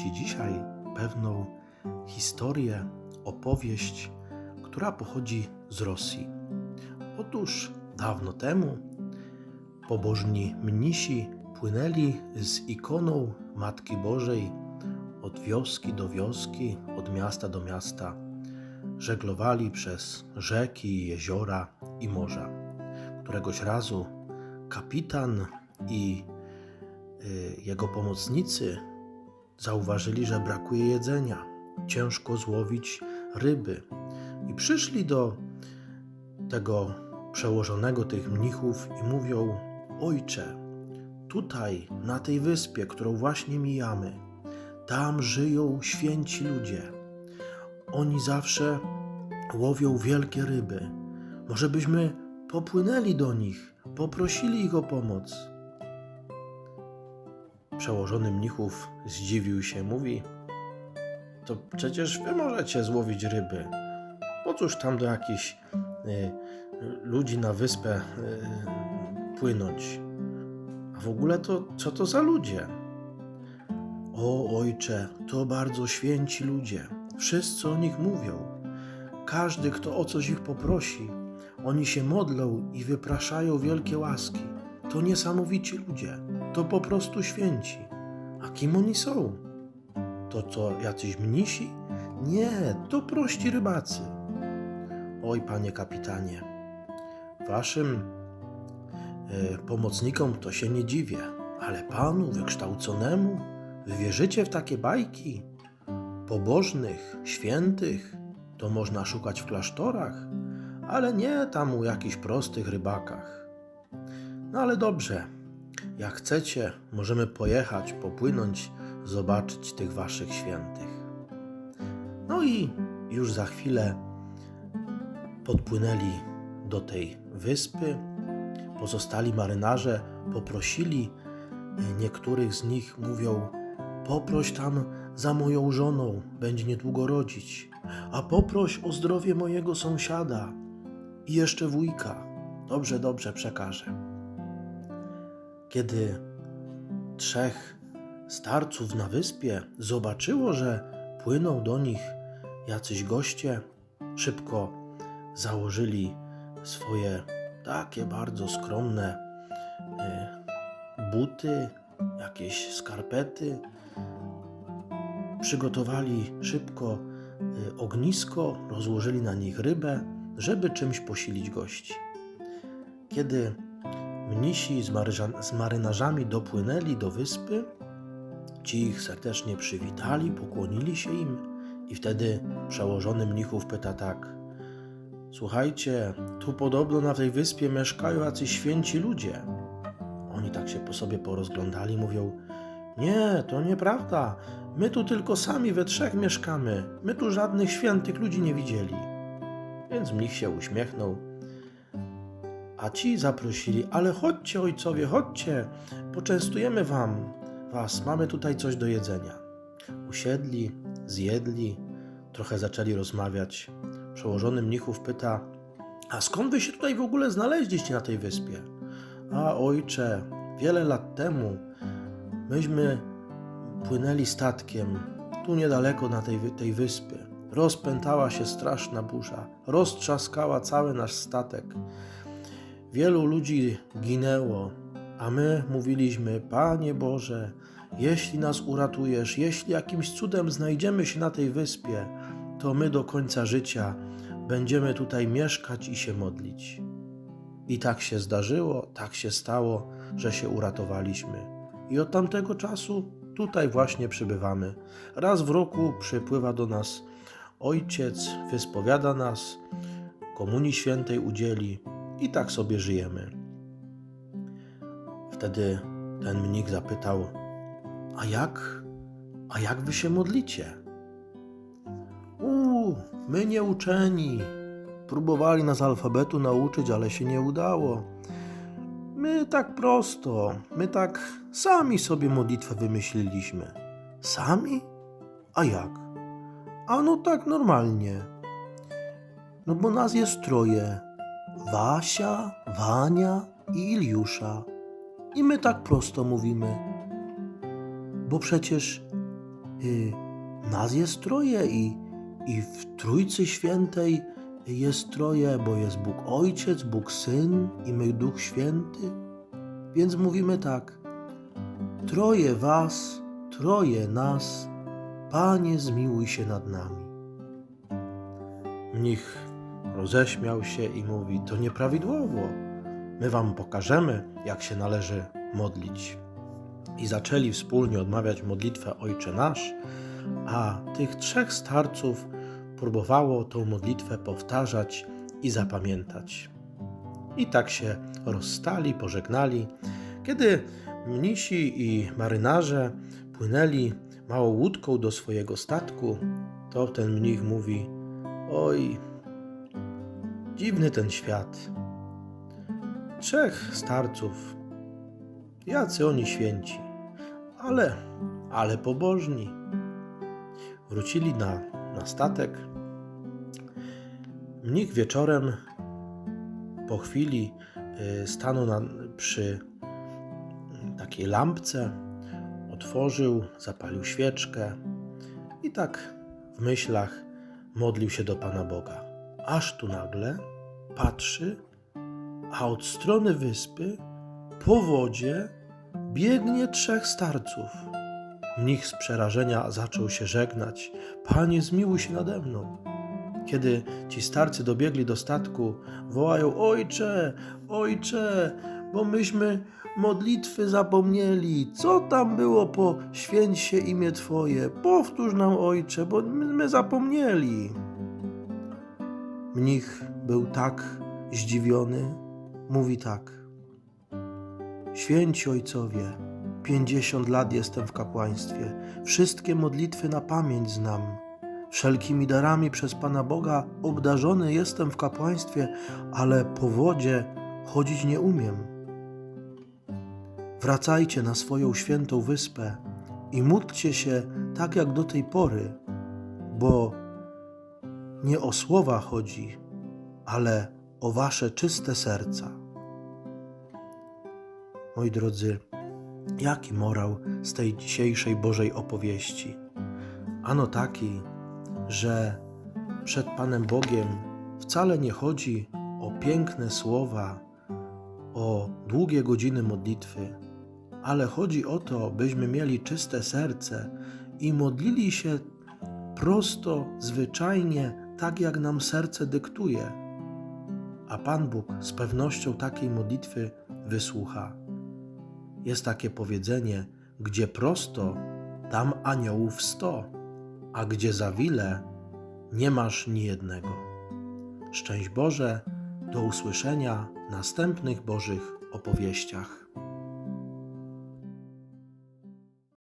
Ci dzisiaj pewną historię, opowieść, która pochodzi z Rosji. Otóż dawno temu pobożni mnisi płynęli z ikoną Matki Bożej od wioski do wioski, od miasta do miasta. Żeglowali przez rzeki, jeziora i morza. Któregoś razu kapitan i y, jego pomocnicy zauważyli, że brakuje jedzenia. Ciężko złowić ryby. I przyszli do tego przełożonego tych mnichów i mówią: Ojcze, tutaj, na tej wyspie, którą właśnie mijamy, tam żyją święci ludzie. Oni zawsze łowią wielkie ryby. Może byśmy popłynęli do nich, poprosili ich o pomoc. Przełożony mnichów zdziwił się, mówi: To przecież wy możecie złowić ryby. Po cóż tam do jakichś y, ludzi na wyspę y, płynąć? A w ogóle to co to za ludzie? O ojcze, to bardzo święci ludzie. Wszyscy o nich mówią. Każdy, kto o coś ich poprosi, oni się modlą i wypraszają wielkie łaski. To niesamowici ludzie. To po prostu święci. A kim oni są? To co, jacyś mnisi? Nie, to prości rybacy. Oj, panie kapitanie, waszym e, pomocnikom to się nie dziwię, ale panu wykształconemu, wy wierzycie w takie bajki? Pobożnych, świętych, to można szukać w klasztorach, ale nie tam u jakichś prostych rybakach. No ale dobrze, jak chcecie, możemy pojechać, popłynąć, zobaczyć tych waszych świętych. No i już za chwilę podpłynęli do tej wyspy. Pozostali marynarze poprosili e, niektórych z nich, mówią: Poproś tam za moją żoną, będzie niedługo rodzić, a poproś o zdrowie mojego sąsiada i jeszcze wujka. Dobrze, dobrze przekażę. Kiedy trzech starców na wyspie zobaczyło, że płyną do nich jacyś goście, szybko założyli swoje takie bardzo skromne y, buty, jakieś skarpety, przygotowali szybko y, ognisko, rozłożyli na nich rybę, żeby czymś posilić gości. Kiedy mnisi z, marynarzami dopłynęli do wyspy, ci ich serdecznie przywitali, pokłonili się im i wtedy przełożony mnichów pyta tak – Słuchajcie, tu podobno na tej wyspie mieszkają jacyś święci ludzie. Oni tak się po sobie porozglądali, mówią: Nie, to nieprawda. My tu tylko sami we trzech mieszkamy. My tu żadnych świętych ludzi nie widzieli. Więc mnich się uśmiechnął. A ci zaprosili: Ale chodźcie, ojcowie, chodźcie, poczęstujemy wam was. Mamy tutaj coś do jedzenia. Usiedli, zjedli, trochę zaczęli rozmawiać. Przełożony mnichów pyta: A skąd wy się tutaj w ogóle znaleźliście na tej wyspie? A ojcze, wiele lat temu myśmy płynęli statkiem tu niedaleko na tej, tej wyspy. Rozpętała się straszna burza, roztrzaskała cały nasz statek. Wielu ludzi ginęło, a my mówiliśmy: Panie Boże, jeśli nas uratujesz, jeśli jakimś cudem znajdziemy się na tej wyspie, to my do końca życia będziemy tutaj mieszkać i się modlić. I tak się zdarzyło, tak się stało, że się uratowaliśmy. I od tamtego czasu tutaj właśnie przybywamy. Raz w roku przypływa do nas ojciec, wyspowiada nas, komunii świętej udzieli i tak sobie żyjemy. Wtedy ten mnich zapytał: A jak? A jak wy się modlicie? Uuu, my nie uczeni. Próbowali nas alfabetu nauczyć, ale się nie udało. My tak prosto, my tak sami sobie modlitwę wymyśliliśmy. Sami? A jak? A no tak normalnie. No bo nas jest troje. Wasia, Wania i Iliusza. I my tak prosto mówimy. Bo przecież y, nas jest troje i, i w Trójcy Świętej jest troje, bo jest Bóg Ojciec, Bóg Syn i my Duch Święty. Więc mówimy tak: Troje was, troje nas, Panie, zmiłuj się nad nami. Mnich roześmiał się i mówi: To nieprawidłowo. My wam pokażemy, jak się należy modlić. I zaczęli wspólnie odmawiać modlitwę Ojcze Nasz, a tych trzech starców próbowało tą modlitwę powtarzać i zapamiętać. I tak się rozstali, pożegnali. Kiedy mnisi i marynarze płynęli małą łódką do swojego statku, to ten mnich mówi: Oj, dziwny ten świat. Trzech starców, jacy oni święci, ale, ale pobożni. Wrócili na, na statek. Mnich wieczorem po chwili y, stanął na, przy takiej lampce, otworzył, zapalił świeczkę i tak w myślach modlił się do Pana Boga. Aż tu nagle patrzy, a od strony wyspy po wodzie biegnie trzech starców. Mnich z przerażenia zaczął się żegnać. Panie, zmiłuj się nade mną. Kiedy ci starcy dobiegli do statku, wołają: Ojcze, ojcze, bo myśmy modlitwy zapomnieli. Co tam było po święć się imię Twoje? Powtórz nam, ojcze, bo my zapomnieli. Mnich był tak zdziwiony, mówi tak. Święci ojcowie, pięćdziesiąt lat jestem w kapłaństwie, wszystkie modlitwy na pamięć znam. Wszelkimi darami przez Pana Boga obdarzony jestem w kapłaństwie, ale po wodzie chodzić nie umiem. Wracajcie na swoją świętą wyspę i módlcie się tak jak do tej pory, bo nie o słowa chodzi, ale o wasze czyste serca. Moi drodzy, jaki morał z tej dzisiejszej Bożej opowieści? Ano taki, że przed Panem Bogiem wcale nie chodzi o piękne słowa, o długie godziny modlitwy, ale chodzi o to, byśmy mieli czyste serce i modlili się prosto, zwyczajnie, tak jak nam serce dyktuje. A Pan Bóg z pewnością takiej modlitwy wysłucha. Jest takie powiedzenie, gdzie prosto, tam aniołów sto, a gdzie za wile, nie masz ni jednego. Szczęść Boże, do usłyszenia w następnych Bożych opowieściach.